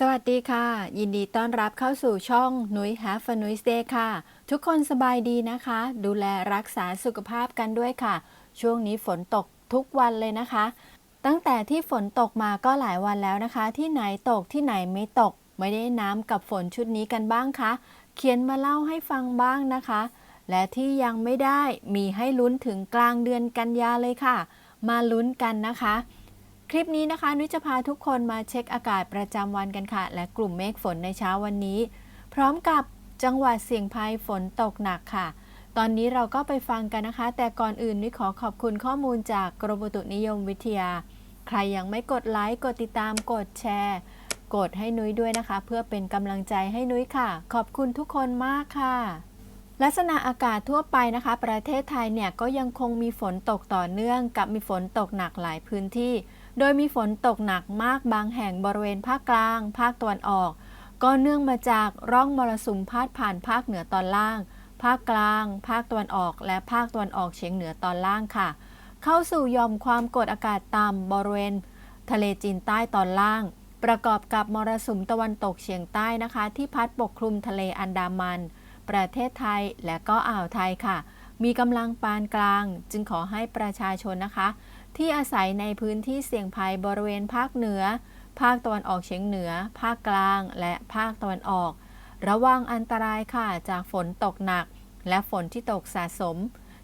สวัสดีค่ะ ยินดีต้อนรับเข้าสู่ช่องนุ้ย Have a Nuis Day ค่ะ ทุกคนสบายดีนะคะ ดูแลรักษาสุขภาพกันด้วยค่ะ ช่วงนี้ฝนตกทุกวันเลยนะคะ ตั้งแต่ที่ฝนตกมาก็หลายวันแล้วนะคะ ที่ไหนตกที่ไหนไม่ตก ไม่ได้น้ำกับฝนชุดนี้กันบ้างคะ เขียนมาเล่าให้ฟังบ้างนะคะ และที่ยังไม่ได้มีให้ลุ้นถึงกลางเดือนกันยาเลยค่ะ มาลุ้นกันนะคะ คลิปนี้นะคะ นุ้ยจะพาทุกคนมาเช็คอากาศประจำวันกันค่ะ และกลุ่มเมฆฝนในเช้าวันนี้ พร้อมกับจังหวัดเสี่ยงภัยฝนตกหนักค่ะ ตอนนี้เราก็ไปฟังกันนะคะ แต่ก่อนอื่นนุ้ยขอขอบคุณข้อมูลจากกรมอุตุนิยมวิทยา ใครยังไม่กดไลค์กดติดตามกดแชร์ กดให้นุ้ยด้วยนะคะ เพื่อเป็นกำลังใจให้นุ้ยค่ะ ขอบคุณทุกคนมากค่ะลักษณะอากาศทั่วไปนะคะ ประเทศไทยเนี่ยก็ยังคงมีฝนตกต่อเนื่องกับมีฝนตกหนักหลายพื้นที่ โดยมีฝนตกหนักมากบางแห่งบริเวณภาคกลาง ภาคตะวันออก ก็เนื่องมาจากร่องมรสุมพาดผ่านภาคเหนือตอนล่าง ภาคกลาง ภาคตะวันออก และภาคตะวันออกเฉียงเหนือตอนล่างค่ะ เข้าสู่ยอมความกดอากาศต่ำบริเวณ ทะเลจีนใต้ตอนล่าง ประกอบกับมรสุมตะวันตกเฉียงใต้นะคะ ที่พัดปกคลุมทะเลอันดามัน ประเทศไทยและก็อ่าวไทยค่ะ มีกำลังปานกลาง จึงขอให้ประชาชนนะคะ ที่อาศัยในพื้นที่เสี่ยงภัยบริเวณภาคเหนือ ภาคตะวันออกเฉียงเหนือ ภาคกลาง และภาคตะวันออก ระวังอันตรายค่ะจากฝนตกหนัก และฝนที่ตกสะสม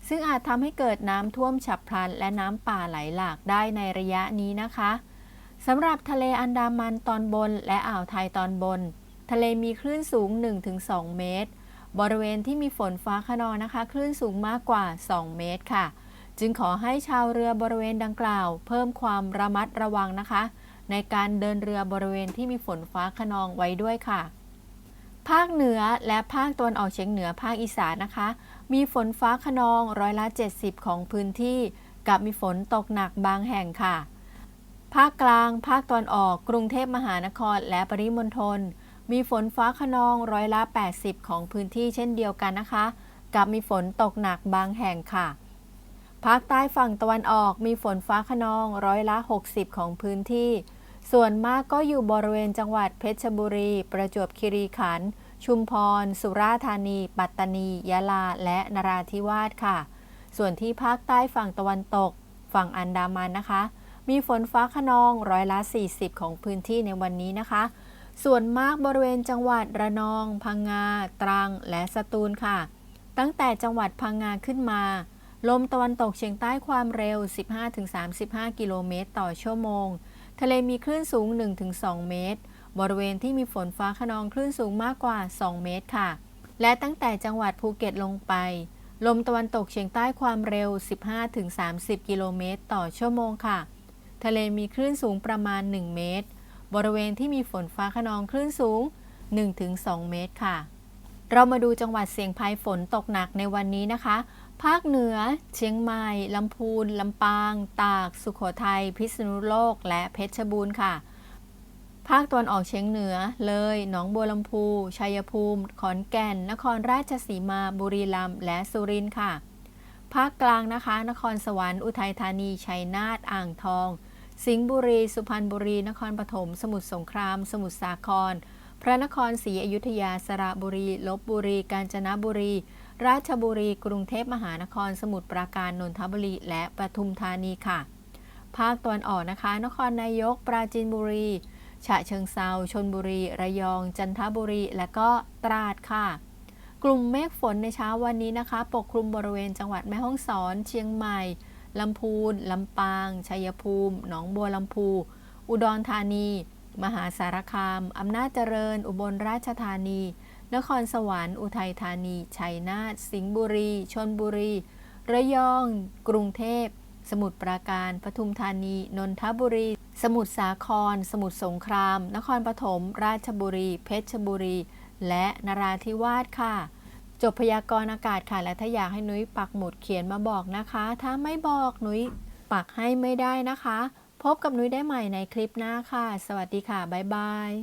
ซึ่งอาจทำให้เกิดน้ำท่วมฉับพลัน และน้ำป่าไหลหลากได้ในระยะนี้นะคะสำหรับทะเลอันดามันตอนบนและอ่าวไทยตอนบน ทะเลมีคลื่นสูง 1-2 เมตร บริเวณที่มีฝนฟ้าขนองนะคะ คลื่นสูงมากกว่า 2 เมตรค่ะ จึงขอให้ชาวเรือบริเวณดังกล่าว เพิ่มความระมัดระวังนะคะ ในการเดินเรือบริเวณที่มีฝนฟ้าขนองไว้ด้วยค่ะ ภาคเหนือและภาคตะวันออกเฉียงเหนือภาคอีสานนะคะ มีฝนฟ้าขนองร้อยละ 70 ของพื้นที่ กับมีฝนตกหนักบางแห่งค่ะ ภาคกลาง ภาคตะวันออก กรุงเทพมหานครและปริมณฑลมีฝนฟ้าขนองร้อยละ 80 ของพื้นที่เช่นเดียวกันนะคะ กับมีฝนตกหนักบางแห่งค่ะ ภาคใต้ฝั่งตะวันออกมีฝนฟ้าขนองร้อยละ 60 ของพื้นที่ ส่วนมากก็อยู่บริเวณจังหวัดเพชรบุรี ประจวบคีรีขันธ์ ชุมพร สุราษฎร์ธานี ปัตตานี ยะลา และนราธิวาสค่ะ ส่วนที่ภาคใต้ฝั่งตะวันตก ฝั่งอันดามันนะคะ มีฝนฟ้าขนองร้อยละ 40 ของพื้นที่ในวันนี้นะคะ ส่วนมากบริเวณจังหวัดระนอง พังงา ตรัง และสตูลค่ะ ตั้งแต่จังหวัดพังงาขึ้นมา ลมตะวันตกเฉียงใต้ความเร็ว 15-35 กิโลเมตรต่อชั่วโมง ทะเลมีคลื่นสูง 1-2 เมตร บริเวณที่มีฝนฟ้าขนองคลื่นสูงมากกว่า 2 เมตรค่ะ และตั้งแต่จังหวัดภูเก็ตลงไป ลมตะวันตกเฉียงใต้ความเร็ว 15-30 กิโลเมตรต่อชั่วโมงค่ะ ทะเลมีคลื่นสูงประมาณ 1 เมตร บริเวณที่มีฝนฟ้าขนองคลื่นสูง 1-2 เมตรค่ะ เรามาดูจังหวัดเสี่ยงภัยฝนตกหนักในวันนี้นะคะ ภาคเหนือ เชียงใหม่ ลำพูน ลำปาง ตาก สุขโขทัย พิษณุโลก และเพชรบูรณ์ค่ะ ภาคตะวันออกเฉียงเหนือ เลย หนองบัวลำพู ชัยภูมิ ขอนแก่น นครราชสีมา บุรีรัมย์ และสุรินทร์ค่ะ ภาคกลางนะคะ นครสวรรค์ อุทัยธานี ชัยนาท อ่างทอง สิงห์บุรี สุพรรณบุรี นครปฐม สมุทรสงคราม สมุทรสาคร พระนครศรีอยุธยา สระบุรี ลบบุรี กาญจนบุรี ราชบุรี กรุงเทพมหานคร สมุทรปราการ นนทบุรี และปทุมธานีค่ะ ภาคตะวันออกนะคะ นครนายก ปราจีนบุรี ฉะเชิงเซาชนบุรี ระยอง จันทบุรี และก็ตราดค่ะ กลุ่มเมฆฝนในเช้าวันนี้นะคะ ปกคลุมบริเวณจังหวัดแม่ฮ่องสอน เชียงใหม่ ลำพูน ลำปาง ชัยภูมิ หนองบัวลำพู อุดรธานี มหาสารคาม อำนาจเจริญ อุบลราชธานี นครสวรรค์ อุทัยธานี ชัยนาท สิงห์บุรี ชนบุรี ระยอง กรุงเทพ สมุทรปราการ ปทุมธานี นนทบุรี สมุทรสาคร สมุทรสงคราม นครปฐม ราชบุรี เพชรบุรี และนราธิวาสค่ะ จบพยากรณ์อากาศค่ะ และถ้าอยากให้นุ้ยปักหมุดเขียนมาบอกนะคะ ถ้าไม่บอกนุ้ยปักให้ไม่ได้นะคะ พบกับนุ้ยได้ใหม่ในคลิปหน้าค่ะ สวัสดีค่ะ บ๊ายบาย